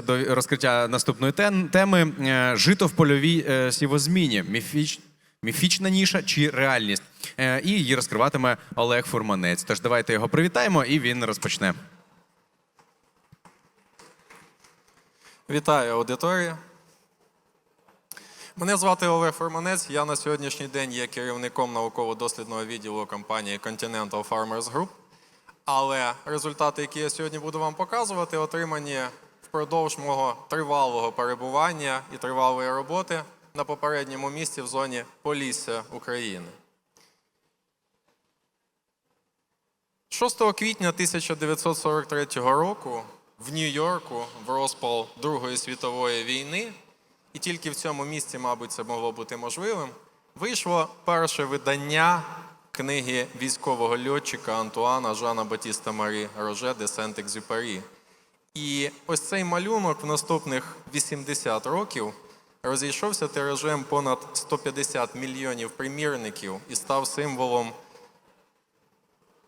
до розкриття наступної теми Е, жито в польовій е, сівозміні. Міфіч... Міфічна ніша чи реальність? Е, І її розкриватиме Олег Фурманець. Тож давайте його привітаємо, і він розпочне. Вітаю аудиторія. Мене звати Олег Форманець. Я на сьогоднішній день є керівником науково-дослідного відділу компанії Continental Farmers Group. Але результати, які я сьогодні буду вам показувати, отримані впродовж мого тривалого перебування і тривалої роботи на попередньому місці в зоні Полісся України. 6 квітня 1943 року в Нью-Йорку в розпал Другої світової війни, і тільки в цьому місці, мабуть, це могло бути можливим, вийшло перше видання книги військового льотчика Антуана Жана Батіста Марі Роже де Сент-Екзюпері. І ось цей малюнок в наступних 80 років розійшовся тиражем понад 150 мільйонів примірників і став символом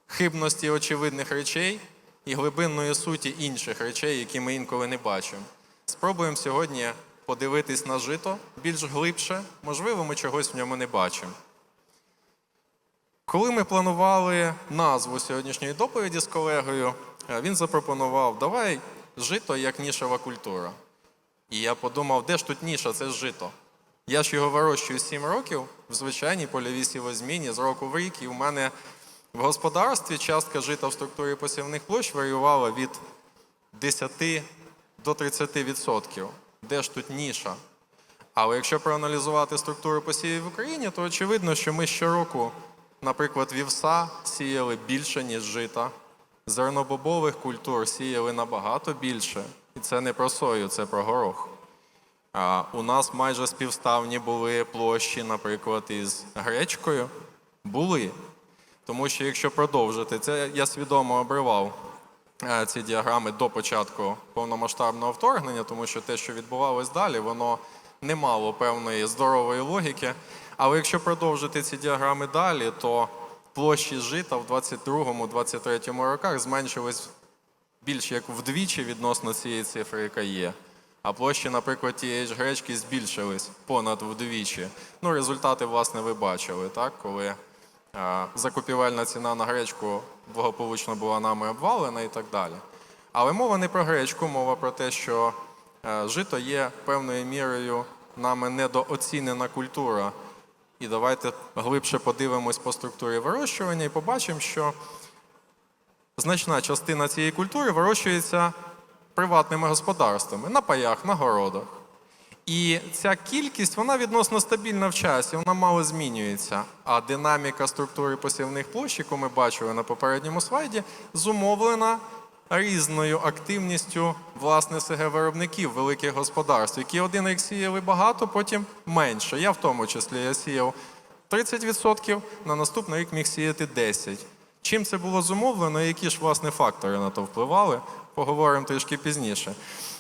хибності очевидних речей і глибинної суті інших речей, які ми інколи не бачимо. Спробуємо сьогодні подивитись на жито більш глибше, можливо, ми чогось в ньому не бачимо. Коли ми планували назву сьогоднішньої доповіді з колегою, е, він запропонував: давай жито як нішова культура. І я подумав, де ж тут ніша, це ж жито. Я ж його вирощую 7 років в звичайній польовій сівозміні з року в рік, і в мене в господарстві частка жита в структурі посівних площ варіювала від 10 до 30%. Де ж тут ніша? Але якщо проаналізувати структуру посівів в Україні, то очевидно, що ми щороку, наприклад, вівса сіяли більше, ніж жита. Зернобобових культур сіяли набагато більше. І це не про сою, це про горох. А у нас майже співставні були площі, наприклад, із гречкою. Були. Тому що якщо продовжити, це я свідомо обривав е, ці діаграми до початку повномасштабного вторгнення, тому що те, що відбувалось далі, воно не мало певної здорової логіки. Але якщо продовжити ці діаграми далі, то площі жита в 22-23 роках зменшились більш як вдвічі відносно цієї цифри, яка є. А площі, наприклад, тієї ж гречки збільшились понад вдвічі. Ну, результати, власне, ви бачили, так? коли е, закупівельна ціна на гречку благополучно була нами обвалена і так далі. Але мова не про гречку, мова про те, що е, жито є певною мірою нами недооцінена культура. І давайте глибше подивимось по структурі вирощування і побачимо, що значна частина цієї культури вирощується приватними господарствами на паях, на городах. І ця кількість вона відносно стабільна в часі, вона мало змінюється. А динаміка структури посівних площ, яку ми бачили на попередньому слайді, зумовлена різною активністю власне СГ виробників великих господарств, які один рік сіяли багато, потім менше. Я в тому числі я сіяв 30%, на наступний рік міг сіяти 10%. Чим це було зумовлено і які ж власне фактори на то впливали, поговоримо трішки пізніше.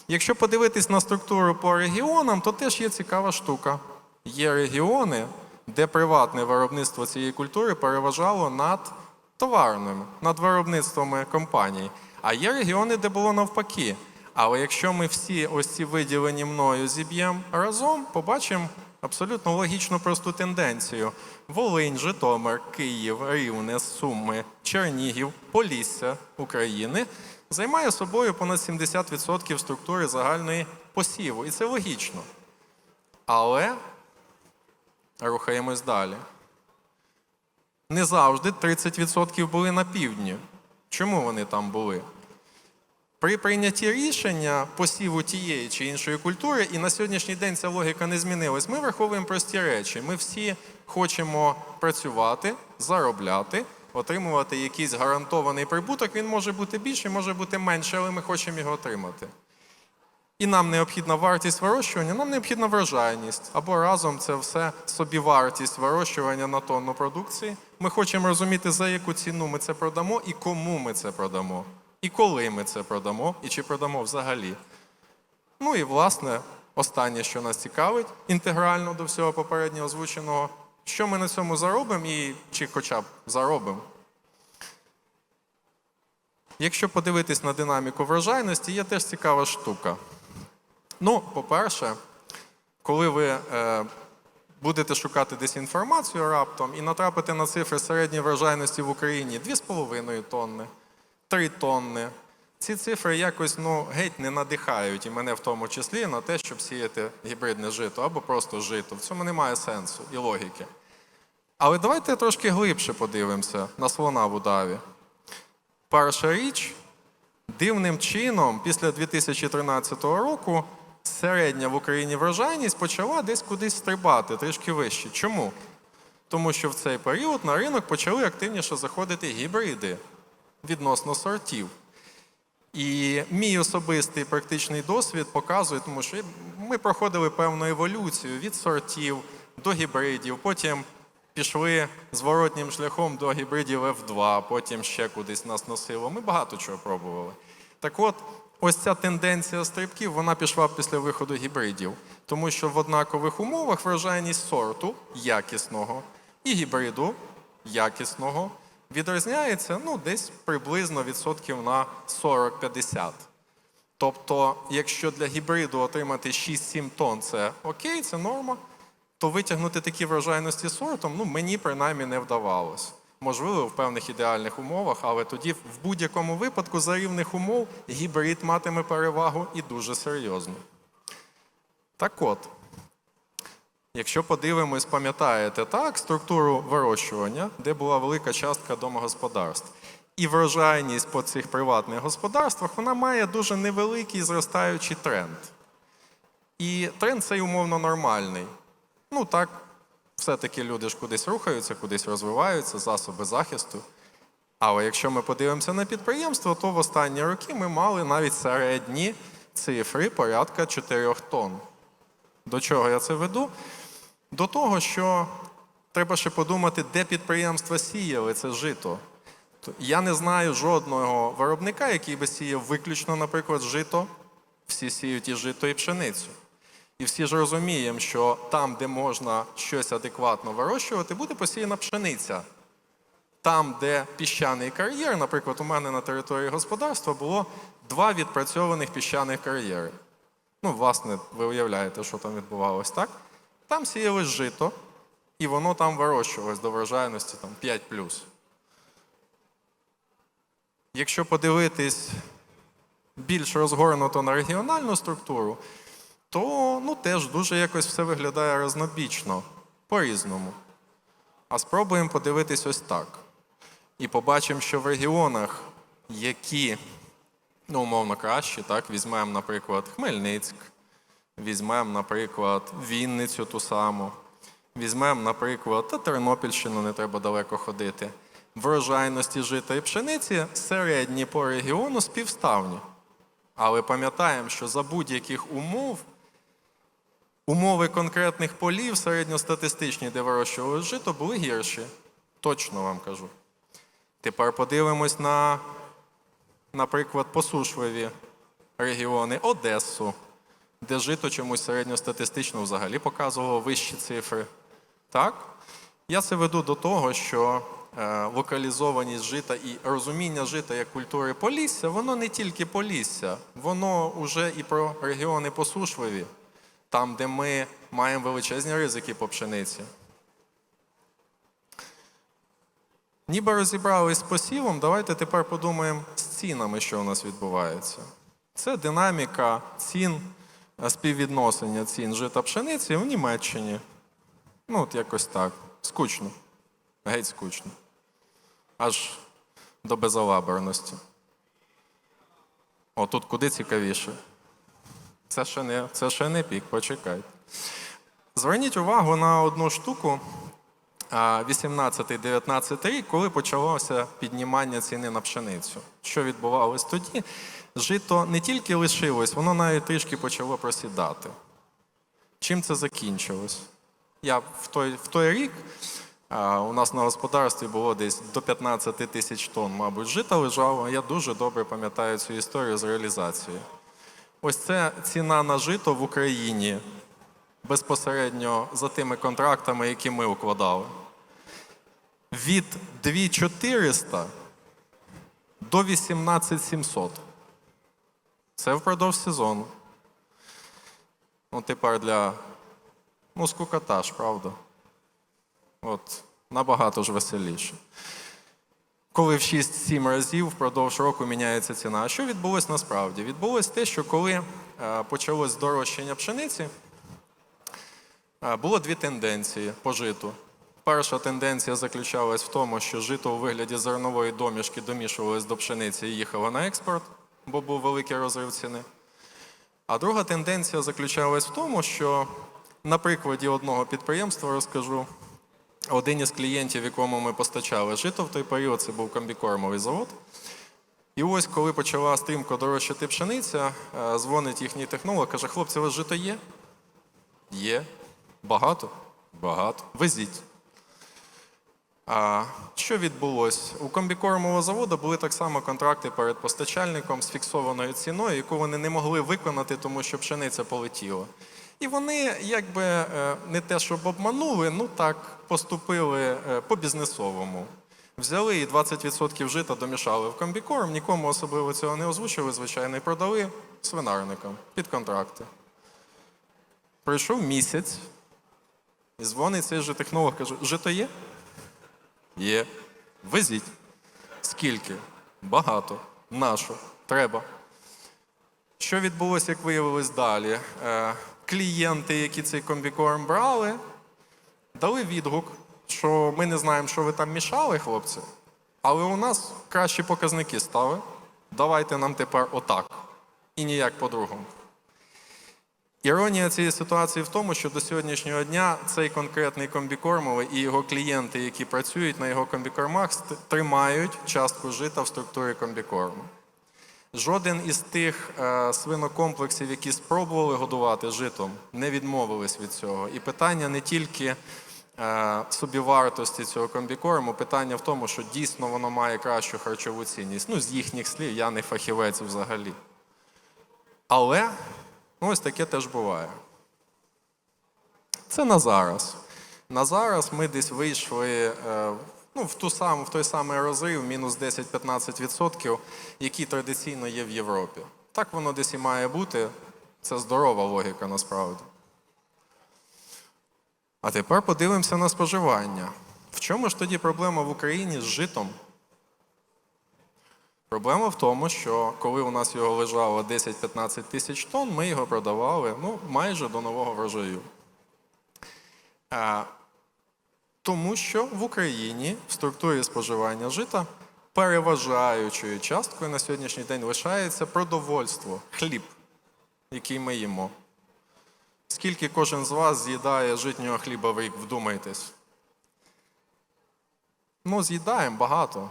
Якщо подивитись на структуру по регіонам, то теж є цікава штука. Є регіони, де приватне виробництво цієї культури переважало над товарним, над виробництвами компаній. А є регіони, де було навпаки. Але якщо ми всі ось ці виділені мною зіб'ємо разом, побачимо абсолютно логічну просту тенденцію: Волинь, Житомир, Київ, Рівне, Суми, Чернігів, Полісся України займає собою понад 70% структури загальної посіву. І це логічно. Але рухаємось далі. Не завжди 30% були на півдні. Чому вони там були? При прийнятті рішення посіву тієї чи іншої культури, і на сьогоднішній день ця логіка не змінилась, ми враховуємо прості речі. Ми всі хочемо працювати, заробляти, отримувати якийсь гарантований прибуток. Він може бути більший, може бути менший, але ми хочемо його отримати. І нам необхідна вартість вирощування, нам необхідна врожайність. Або разом це все собівартість вирощування на тонну продукції. Ми хочемо розуміти, за яку ціну ми це продамо і кому ми це продамо, і коли ми це продамо, і чи продамо взагалі. Ну і власне, останнє, що нас цікавить, інтегрально до всього попереднього озвученого, що ми на цьому заробимо і чи хоча б заробимо. Якщо подивитись на динаміку врожайності, є теж цікава штука. Ну, по-перше, коли ви е, будете шукати десь інформацію раптом і натрапите на цифри середньої врожайності в Україні 2,5 тонни, 3 тонни. Ці цифри якось ну, геть не надихають, і мене в тому числі на те, щоб сіяти гібридне жито або просто жито. В цьому немає сенсу і логіки. Але давайте трошки глибше подивимося на слона в удаві. Перша річ, дивним чином, після 2013 року середня в Україні врожайність почала десь кудись стрибати, трішки вище. Чому? Тому що в цей період на ринок почали активніше заходити гібриди відносно сортів. І мій особистий практичний досвід показує, тому що ми проходили певну еволюцію від сортів до гібридів, потім пішли зворотнім шляхом до гібридів F2, потім ще кудись нас носило. Ми багато чого пробували. Так от, ось ця тенденція стрибків вона пішла після виходу гібридів, тому що в однакових умовах врожайність сорту якісного і гібриду якісного відрізняється ну, десь приблизно відсотків на 40-50. Тобто, якщо для гібриду отримати 6-7 тонн це окей, це норма, то витягнути такі врожайності сортом ну, мені принаймні не вдавалось. Можливо, в певних ідеальних умовах, але тоді в будь-якому випадку за рівних умов гібрид матиме перевагу і дуже серйозно. Так от, Якщо подивимось, пам'ятаєте так, структуру вирощування, де була велика частка домогосподарств. І врожайність по цих приватних господарствах вона має дуже невеликий зростаючий тренд. І тренд цей умовно нормальний. Ну так, все-таки люди ж кудись рухаються, кудись розвиваються, засоби захисту. Але якщо ми подивимося на підприємство, то в останні роки ми мали навіть середні цифри порядка 4 тонн. До чого я це веду? До того, що треба ще подумати, де підприємства сіяли це жито. Я не знаю жодного виробника, який би сіяв виключно, наприклад, жито. Всі сіють і жито, і пшеницю. І всі ж розуміємо, що там, де можна щось адекватно вирощувати, буде посіяна пшениця. Там, де піщаний кар'єр, наприклад, у мене на території господарства було два відпрацьованих піщаних кар'єри. Ну, власне, ви уявляєте, що там відбувалось, так? Там сіялось жито, і воно там вирощувалось до врожайності там, 5 Якщо подивитись більш розгорнуто на регіональну структуру, то ну, теж дуже якось все виглядає разнобічно, по-різному. А спробуємо подивитись ось так. І побачимо, що в регіонах, які ну, умовно кращі, так, візьмемо, наприклад, Хмельницьк, візьмемо, наприклад, Вінницю ту саму, візьмемо, наприклад, та Тернопільщину, не треба далеко ходити. Врожайності жита пшениці середні по регіону співставні. Але пам'ятаємо, що за будь-яких умов умови конкретних полів середньостатистичні, де вирощували жито, були гірші. Точно вам кажу. Тепер подивимось на, наприклад, посушливі регіони Одесу, де жито чомусь середньостатистично взагалі показувало вищі цифри. Так? Я це веду до того, що е, локалізованість жита і розуміння жита як культури полісся, воно не тільки полісся, воно вже і про регіони посушливі, там, де ми маємо величезні ризики по пшениці. Ніби розібрались з посівом, давайте тепер подумаємо з цінами, що у нас відбувається. Це динаміка цін, е, співвідношення цін жита пшениці в Німеччині. Ну, от якось так. Скучно. Геть скучно. Аж до безалаберності. О, тут куди цікавіше. Це ще не, це ще не пік, почекайте. Зверніть увагу на одну штуку. 18-19 рік, коли почалося піднімання ціни на пшеницю. Що відбувалось тоді? Жито не тільки лишилось, воно навіть трішки почало просідати. Чим це закінчилось? Я в той, в той рік у нас на господарстві було десь до 15 тисяч тонн, мабуть, жита лежало. Я дуже добре пам'ятаю цю історію з реалізацією. Ось це ціна на жито в Україні безпосередньо за тими контрактами, які ми укладали. Від 2400 до 18700. Це впродовж сезону. Ну, тепер для. Ну, скукота правда. От, набагато ж веселіше. Коли в 6-7 разів впродовж року міняється ціна. А що відбулось насправді? Відбулось те, що коли е, почалось здорожчання пшениці, е, було дві тенденції по житу. Перша тенденція заключалась в тому, що жито у вигляді зернової домішки домішувалось до пшениці і їхало на експорт, бо був великий розрив ціни. А друга тенденція заключалась в тому, що на прикладі одного підприємства розкажу, один із клієнтів, якому ми постачали жито в той період, це був комбікормовий завод. І ось, коли почала стрімко дорожчати пшениця, е, дзвонить їхній технолог, каже: хлопці, у вас жито є? Є. Багато? Багато. Везіть. А що відбулось? У комбікормового заводу були так само контракти перед постачальником з фіксованою ціною, яку вони не могли виконати, тому що пшениця полетіла. І вони, якби е, не те, щоб обманули, ну так поступили е, по-бізнесовому. Взяли і 20% жита домішали в комбікорм, нікому особливо цього не озвучили, звичайно, і продали свинарникам під контракти. Пройшов місяць, і дзвонить цей же технолог, каже: жито є? Є. Везіть. Скільки? Багато. Нащо? Треба. Що відбулося, як виявилось далі? Клієнти, які цей комбікорм брали, дали відгук, що ми не знаємо, що ви там мішали, хлопці, але у нас кращі показники стали. Давайте нам тепер отак. І ніяк по-другому. Іронія цієї ситуації в тому, що до сьогоднішнього дня цей конкретний комбікормовий і його клієнти, які працюють на його комбікормах, тримають частку жита в структурі комбікорму. Жоден із тих е, свинокомплексів, які спробували годувати житом, не відмовились від цього. І питання не тільки е, собівартості цього комбікорму, питання в тому, що дійсно воно має кращу харчову цінність. Ну, з їхніх слів, я не фахівець взагалі. Але ну, ось таке теж буває. Це на зараз. На зараз ми десь вийшли е, ну, в, ту саму, в той самий розрив, мінус 10-15%, який традиційно є в Європі. Так воно десь і має бути. Це здорова логіка насправді. А тепер подивимося на споживання. В чому ж тоді проблема в Україні з житом? Проблема в тому, що коли у нас його лежало 10-15 тисяч тонн, ми його продавали ну, майже до нового врожаю. Тому що в Україні в структурі споживання жита переважаючою часткою на сьогоднішній день лишається продовольство, хліб, який ми їмо. Скільки кожен з вас з'їдає житнього хліба в рік, вдумайтесь? Ну, з'їдаємо багато.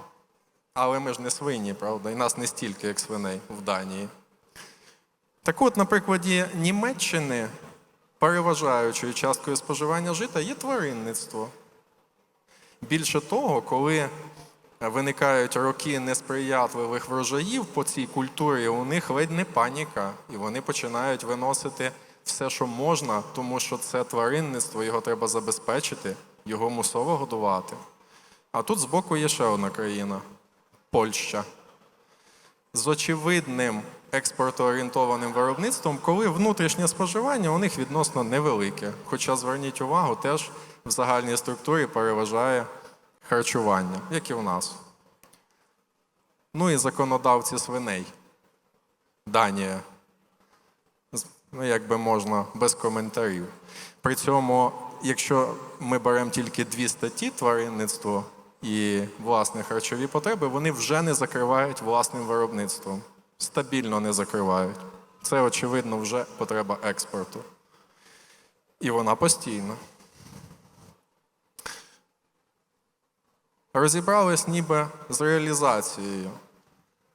Але ми ж не свині, правда? І нас не стільки, як свиней в Данії. Так от, на прикладі Німеччини переважаючою часткою споживання жита є тваринництво. Більше того, коли виникають роки несприятливих врожаїв по цій культурі, у них ледь не паніка, і вони починають виносити все, що можна, тому що це тваринництво, його треба забезпечити, його мусово годувати. А тут збоку є ще одна країна Польща. З очевидним експортоорієнтованим виробництвом, коли внутрішнє споживання у них відносно невелике. Хоча, зверніть увагу, теж в загальній структурі переважає харчування, як і в нас. Ну і законодавці свиней. Данія. Ну, якби можна без коментарів. При цьому, якщо ми беремо тільки дві статті тваринництво і власне харчові потреби, вони вже не закривають власним виробництвом. Стабільно не закривають. Це, очевидно, вже потреба експорту. І вона постійна. Розібрались ніби з реалізацією.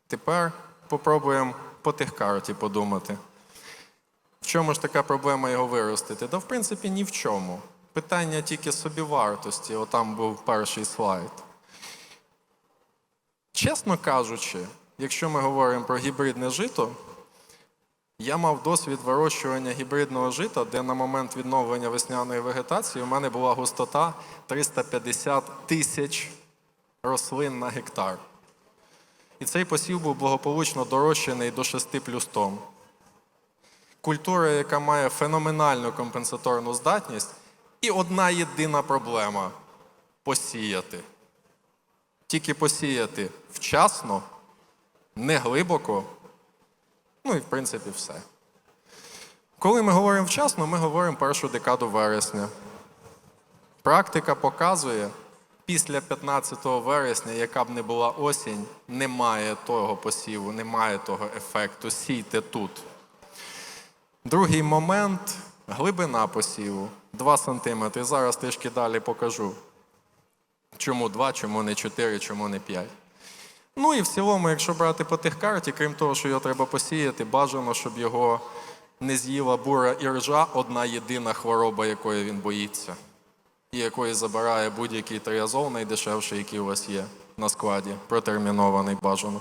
Тепер попробуємо по тих карті подумати. В чому ж така проблема його виростити? Да, в принципі, ні в чому. Питання тільки собівартості, отам був перший слайд. Чесно кажучи, якщо ми говоримо про гібридне жито, я мав досвід вирощування гібридного жита, де на момент відновлення весняної вегетації у мене була густота 350 тисяч рослин на гектар. І цей посів був благополучно дорощений до 6 плюс тонн. Культура, яка має феноменальну компенсаторну здатність, і одна єдина проблема посіяти. Тільки посіяти вчасно, не глибоко, ну і в принципі все. Коли ми говоримо вчасно, ми говоримо першу декаду вересня. Практика показує, після 15 вересня, яка б не була осінь, немає того посіву, немає того ефекту. Сійте тут. Другий момент глибина посіву 2 см. Зараз трішки далі покажу. Чому 2, чому не 4, чому не 5. Ну і в цілому, якщо брати по тих карті, крім того, що його треба посіяти, бажано, щоб його не з'їла бура і ржа, одна єдина хвороба, якої він боїться, і якої забирає будь-який триазол, найдешевший, який у вас є на складі, протермінований бажано.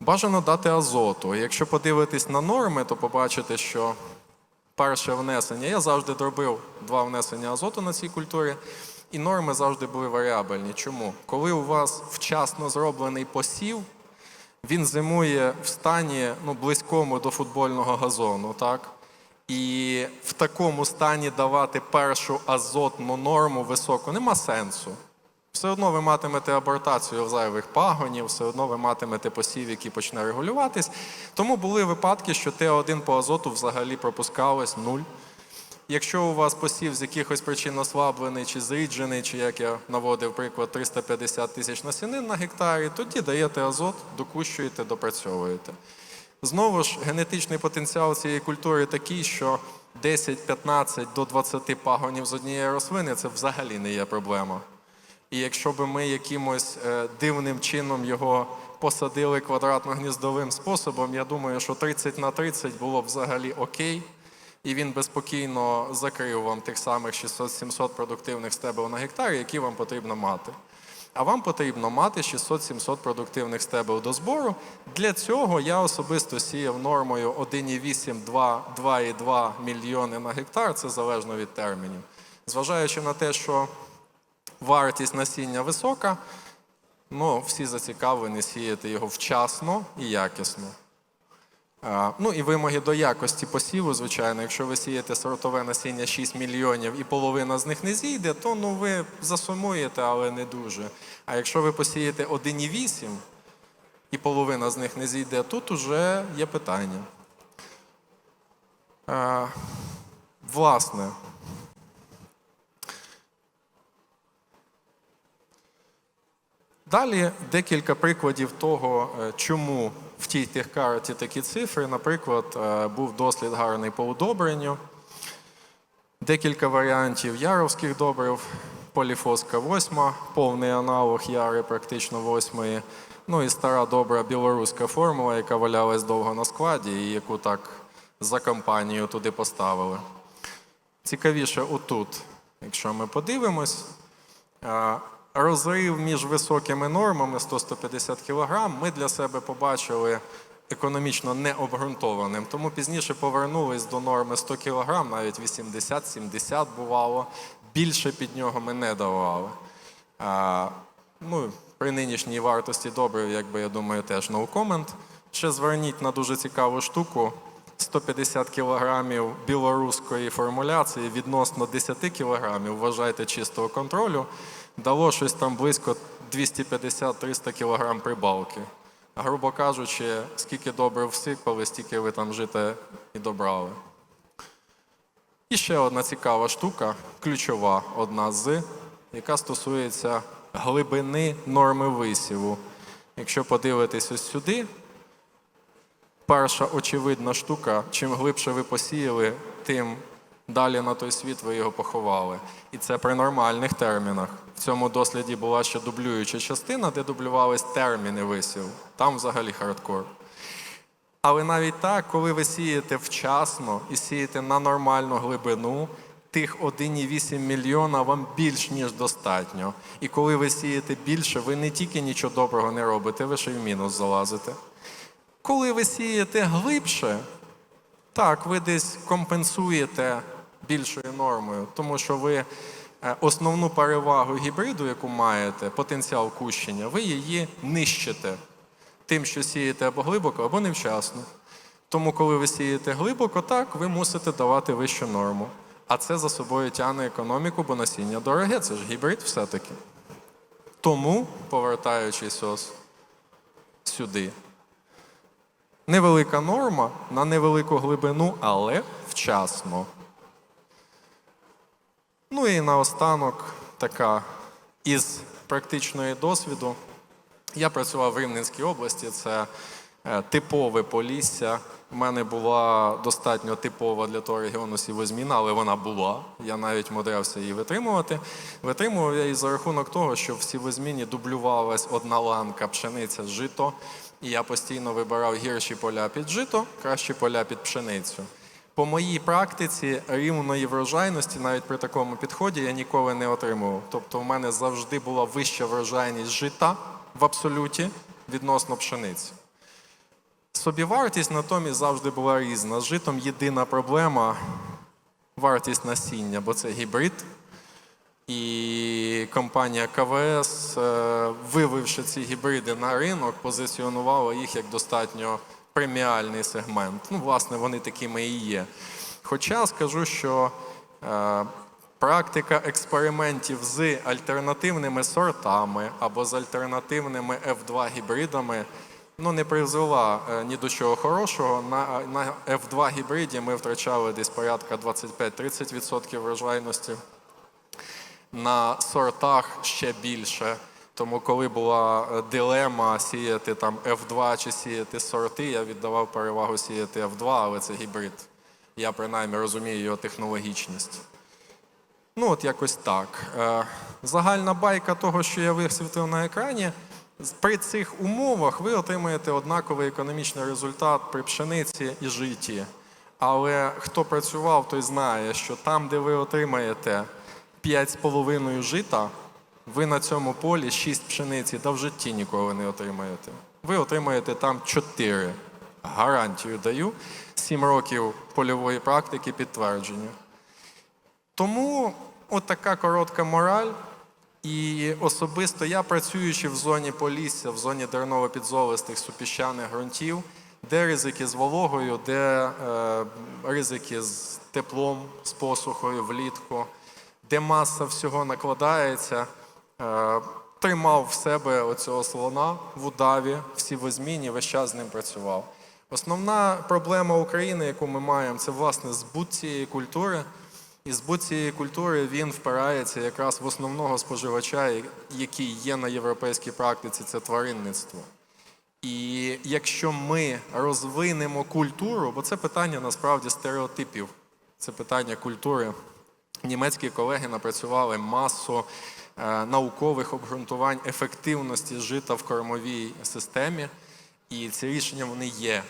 Бажано дати азоту. Якщо подивитись на норми, то побачите, що перше внесення, я завжди дробив два внесення азоту на цій культурі, і норми завжди були варіабельні. Чому? Коли у вас вчасно зроблений посів, він зимує в стані ну, близькому до футбольного газону, так? І в такому стані давати першу азотну норму високу нема сенсу. Все одно ви матимете абортацію зайвих пагонів, все одно ви матимете посів, який почне регулюватись. Тому були випадки, що Т1 по азоту взагалі пропускалось нуль. Якщо у вас посів з якихось причин ослаблений чи зріджений, чи як я наводив приклад 350 тисяч насінин на гектарі, тоді даєте азот, докущуєте, допрацьовуєте. Знову ж, генетичний потенціал цієї культури такий, що 10, 15 до 20 пагонів з однієї рослини це взагалі не є проблема. І якщо б ми якимось е, дивним чином його посадили квадратно-гніздовим способом, я думаю, що 30 на 30 було б взагалі окей, і він би спокійно закрив вам тих самих 600-700 продуктивних стебел на гектар, які вам потрібно мати. А вам потрібно мати 600-700 продуктивних стебел до збору. Для цього я особисто сіяв нормою 1,8-2,2 мільйони на гектар, це залежно від термінів. Зважаючи на те, що вартість насіння висока, ну, всі зацікавлені сіяти його вчасно і якісно. Ну і вимоги до якості посіву, звичайно, якщо ви сієте сортове насіння 6 мільйонів і половина з них не зійде, то ну, ви засумуєте, але не дуже. А якщо ви посієте 1,8 і половина з них не зійде, тут уже є питання. А, власне, Далі декілька прикладів того, е, чому в тій тих карті такі цифри. Наприклад, е, був дослід гарний по удобренню, декілька варіантів яровських добрив, поліфоска 8, повний аналог яри, практично 8. Ну і стара добра білоруська формула, яка валялась довго на складі, і яку так за компанію туди поставили. Цікавіше отут, якщо ми подивимось, е, розрив між високими нормами 100-150 кг ми для себе побачили економічно необґрунтованим. Тому пізніше повернулись до норми 100 кг, навіть 80-70 бувало. Більше під нього ми не давали. А, ну, при нинішній вартості добрив, якби я думаю, теж no comment. Ще зверніть на дуже цікаву штуку. 150 кілограмів білоруської формуляції відносно 10 кілограмів, вважайте чистого контролю, дало щось там близько 250-300 кілограм прибавки. Грубо кажучи, скільки добрив всипали, стільки ви там жите і добрали. І ще одна цікава штука, ключова одна з, яка стосується глибини норми висіву. Якщо подивитись ось сюди, перша очевидна штука, чим глибше ви посіяли, тим далі на той світ ви його поховали. І це при нормальних термінах. В цьому досліді була ще дублююча частина, де дублювались терміни висіву. Там взагалі хардкор. Але навіть так, коли ви сієте вчасно і сієте на нормальну глибину, тих 1,8 мільйона вам більш ніж достатньо. І коли ви сієте більше, ви не тільки нічого доброго не робите, ви ще й в мінус залазите. Коли ви сієте глибше, так, ви десь компенсуєте більшою нормою, тому що ви е, основну перевагу гібриду, яку маєте, потенціал кущення, ви її нищите тим, що сієте або глибоко, або невчасно. Тому, коли ви сієте глибоко, так, ви мусите давати вищу норму. А це за собою тягне економіку, бо насіння дороге, це ж гібрид все-таки. Тому, повертаючись ось сюди, невелика норма на невелику глибину, але вчасно. Ну і наостанок така із практичної досвіду. Я працював в Рівненській області, це е, типове полісся. У мене була достатньо типова для того регіону сівозміна, але вона була. Я навіть мудрився її витримувати. Витримував я її за рахунок того, що в сівозміні дублювалась одна ланка пшениця жито, і я постійно вибирав гірші поля під жито, кращі поля під пшеницю. По моїй практиці рівної врожайності, навіть при такому підході, я ніколи не отримував. Тобто, в мене завжди була вища врожайність жита в абсолюті відносно пшениці. Собівартість натомість завжди була різна. З житом єдина проблема вартість насіння, бо це гібрид. І компанія КВС, е, вививши ці гібриди на ринок, позиціонувала їх як достатньо преміальний сегмент. Ну, власне, вони такими і є. Хоча скажу, що е, практика експериментів з альтернативними сортами або з альтернативними F2 гібридами ну, не призвела е, ні до чого хорошого. На, на F2 гібриді ми втрачали десь порядка 25-30% врожайності на сортах ще більше. Тому, коли була е, дилема сіяти там F2 чи сіяти сорти, я віддавав перевагу сіяти F2, але це гібрид. Я принаймні розумію його технологічність. Ну, от якось так. Е, Загальна байка того, що я висвітлив на екрані. При цих умовах ви отримаєте однаковий економічний результат при пшениці і житі. Але хто працював, той знає, що там, де ви отримаєте 5,5 жита, ви на цьому полі 6 пшениці та в житті ніколи не отримаєте. Ви отримаєте там 4. Гарантію даю. 7 років польової практики підтвердження. Тому от така коротка мораль. І особисто я, працюючи в зоні Полісся, в зоні дерново-підзолистих супіщаних ґрунтів, де ризики з вологою, де е, ризики з теплом, з посухою влітку, де маса всього накладається, тримав в себе оцього слона в удаві, в сівозміні, весь час з ним працював. Основна проблема України, яку ми маємо, це власне збут цієї культури. І збут цієї культури він впирається якраз в основного споживача, який є на європейській практиці, це тваринництво. І якщо ми розвинемо культуру, бо це питання насправді стереотипів, це питання культури. Німецькі колеги напрацювали масу е, наукових обґрунтувань ефективності жита в кормовій системі, і ці рішення вони є.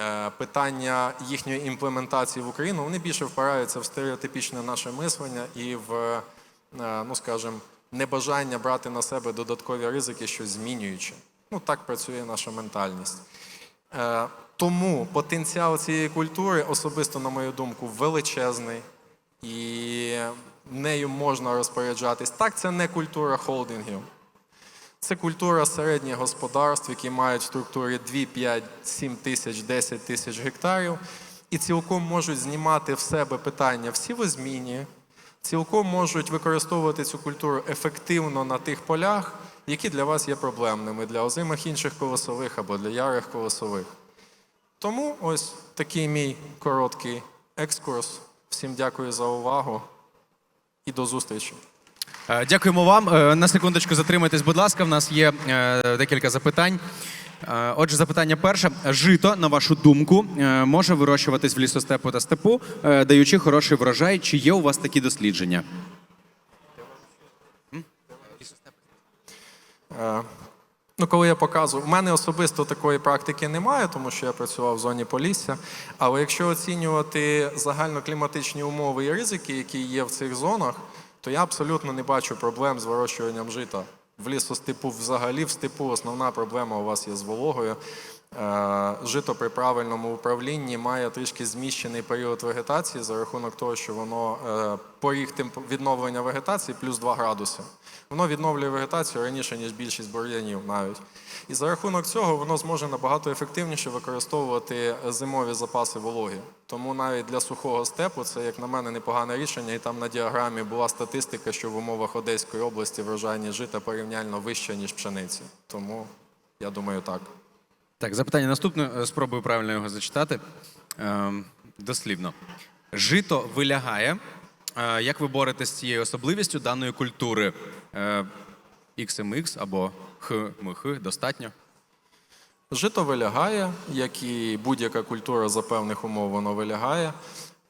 Е, питання їхньої імплементації в Україну вони більше впираються в стереотипічне наше мислення і в, е, ну скажімо, небажання брати на себе додаткові ризики, щось змінюючи. Ну так працює наша ментальність. Е, Тому потенціал цієї культури, особисто, на мою думку, величезний, і нею можна розпоряджатись. Так, це не культура холдингів. Це культура середніх господарств, які мають в структурі 2, 5, 7 тисяч, 10 тисяч гектарів, і цілком можуть знімати в себе питання в сівозміні, цілком можуть використовувати цю культуру ефективно на тих полях, які для вас є проблемними для озимих інших колосових або для ярих колосових. Тому ось такий мій короткий екскурс. Всім дякую за увагу і до зустрічі. Е, Дякуємо вам. Е, На секундочку затримайтесь, будь ласка. В нас є е, декілька запитань. Отже, запитання перше: жито, на вашу думку, може вирощуватись в лісостепу та степу, даючи хороший врожай. Чи є у вас такі дослідження? Ну, коли я показую, в мене особисто такої практики немає, тому що я працював в зоні Полісся. Але якщо оцінювати загальнокліматичні умови і ризики, які є в цих зонах, то я абсолютно не бачу проблем з вирощуванням жита. В лісостепу взагалі в степу основна проблема у вас є з вологою. Е, Жито при правильному управлінні має трішки зміщений період вегетації за рахунок того, що воно е, поріг відновлення вегетації плюс 2 градуси. Воно відновлює вегетацію раніше, ніж більшість бур'янів навіть. І за рахунок цього воно зможе набагато ефективніше використовувати зимові запаси вологи. Тому навіть для сухого степу це, як на мене, непогане рішення. І там на діаграмі була статистика, що в умовах Одеської області врожайність жита порівняльно вища, ніж пшениці. Тому я думаю, так. Так, запитання наступне. Е, Спробую правильно його зачитати. Ем, дослівно. Жито вилягає. Е, як ви боретесь з цією особливістю даної культури? Е, XMX або ХМХ достатньо? Жито вилягає, як і будь-яка культура за певних умов, воно вилягає.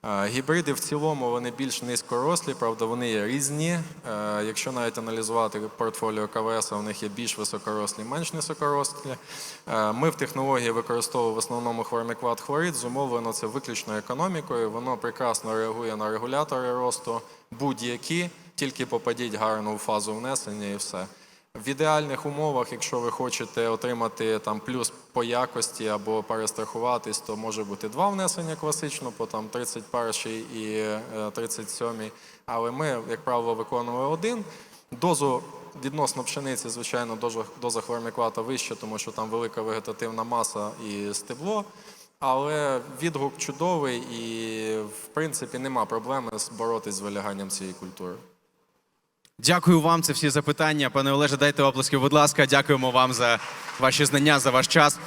Гібриди в цілому вони більш низькорослі, правда, вони є різні. Е, Якщо навіть аналізувати портфоліо КВС, в них є більш високорослі, менш низькорослі. Е, Ми в технології використовуємо в основному хлормікват хлорид, зумовлено це виключно економікою. Воно прекрасно реагує на регулятори росту, будь-які, тільки попадіть гарно у фазу внесення і все. В ідеальних умовах, якщо ви хочете отримати там плюс по якості або перестрахуватись, то може бути два внесення класично, по там 31 і е, 37. Але ми, як правило, виконували один. Дозу відносно пшениці, звичайно, доза, доза вища, тому що там велика вегетативна маса і стебло. Але відгук чудовий і, в принципі, нема проблеми боротись з виляганням цієї культури. Дякую вам. Це всі запитання. Пане Олеже, дайте оплески, будь ласка. Дякуємо вам за ваші знання, за ваш час.